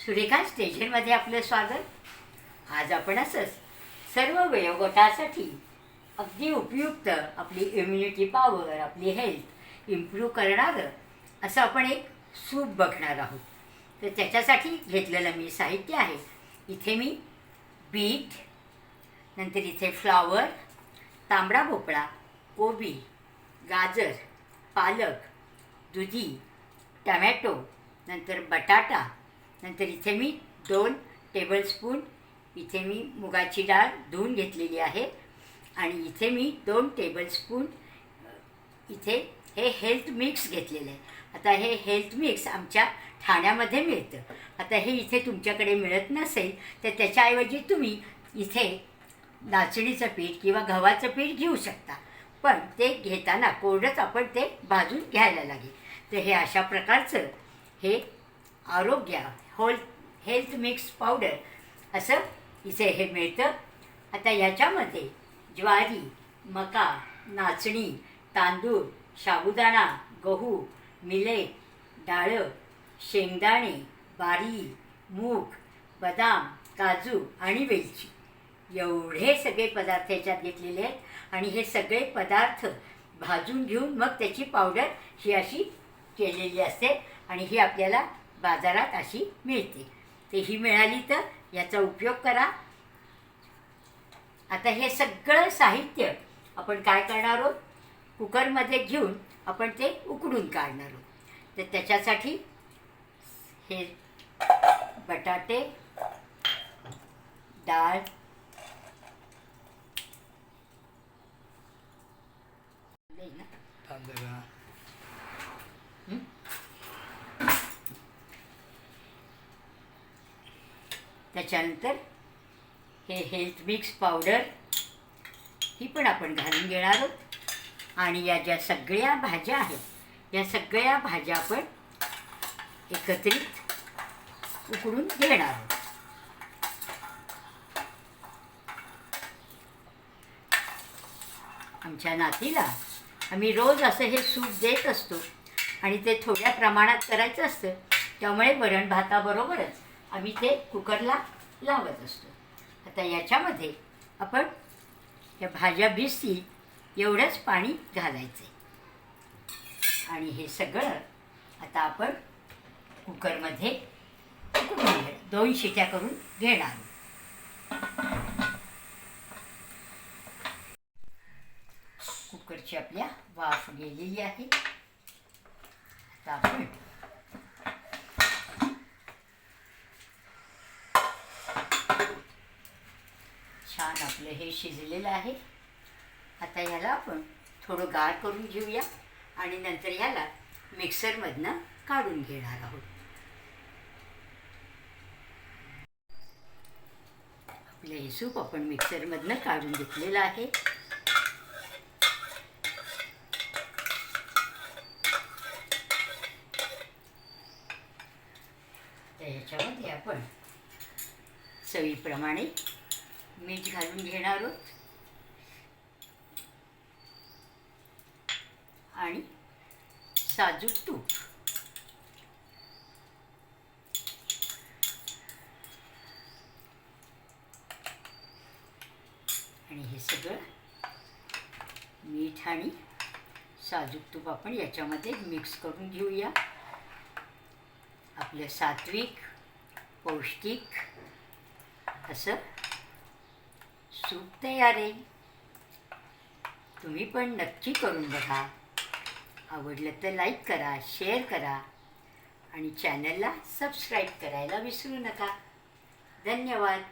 सुरेखा स्टेशनमध्ये आपलं स्वागत. आज आपण असंच सर्व वयोगटासाठी अगदी उपयुक्त आपली इम्युनिटी पॉवर आपली हेल्थ इम्प्रूव्ह करणारं असं आपण एक सूप बघणार आहोत. तर त्याच्यासाठी घेतलेलं मी साहित्य आहे. इथे मी बीट नंतर इथे फ्लॉवर तांबडा भोपळा कोबी गाजर पालक दुधी टमॅटो नंतर बटाटा नंतर इथे मी दोन टेबलस्पून इथे मी मुगाची डाळ धुवून घेतलेली आहे. आणि इथे मी दोन टेबलस्पून इथे हे हेल्थ मिक्स घेतलेलं आहे. आता हे हेल्थ मिक्स आमच्या ठाण्यामध्ये मिळतं. आता हे इथे तुमच्याकडे मिळत नसेल तर त्याच्याऐवजी तुम्ही इथे नाचणीचं पीठ किंवा गव्हाचं पीठ घेऊ शकता. पण ते घेताना कोरडंच आपण ते भाजून घ्यायला लागेल. तर हे अशा प्रकारचं हे आरोग्य होल हेल्थ मिक्स पावडर असं इथे हे मिळतं. आता ह्याच्यामध्ये ज्वारी मका नाचणी तांदूळ साबुदाणा गहू मिलेट डाळं शेंगदाणे बारी मूग बदाम काजू आणि वेलची. एवढे सगळे पदार्थ याच्यात घेतलेले आहेत आणि हे सगळे पदार्थ भाजून घेऊन मग त्याची पावडर ही अशी केलेली असते आणि ही आपल्याला बाजारात अशी मिळते. ते ही मिळाली तर याचा उपयोग करा. आता हे सगळं साहित्य आपण काय करणार आहोत? कुकरमध्ये घेऊन आपण ते उकडून काढणार आहोत. तर त्याच्यासाठी हे बटाटे डाळ नाही ना? तांदूळ हा. त्याच्यानंतर हे हेल्थ मिक्स पावडर ही पण आपण घालून घेणार आहोत. आणि या ज्या सगळ्या भाज्या आहेत या सगळ्या भाज्या आपण एकत्रित उकडून घेणार आहोत. आमच्या नातीला आम्ही रोज असं हे सूप देत असतो आणि ते थोड्या प्रमाणात करायचं असतं त्यामुळे वरण भाताबरोबरच आम्ही ते कुकरला लावत असतो. आता याच्यामध्ये आपण या भाज्या भिजतील एवढंच पाणी घालायचं आणि हे सगळं आता आपण कुकरमध्ये घे दोन शिट्या करून घेणार आहोत. कुकरची आपल्या वाफ गेलेली आहे. आता आपण आपलं हे शिजलेलं आहे. आता ह्याला आपण थोडं गार करून घेऊया आणि नंतर ह्याला मिक्सरमधनं काढून घेणार आहोत. आपलं हे सूप आपण मिक्सरमधनं काढून घेतलेलं आहे. ह्याच्यामध्ये आपण चवीप्रमाणे मीठ घालून घेणार आहोत. आणि साजूक तूप. आणि हे सगळं मीठ आणि साजूक तूप आपण याच्यामध्ये मिक्स करून घेऊया. आपलं सात्विक पौष्टिक असं सूप तयार आहे तुम्ही पण नक्की करून बघा. आवडलं तर लाईक करा शेअर करा आणि चॅनलला सबस्क्राईब करायला विसरू नका. धन्यवाद.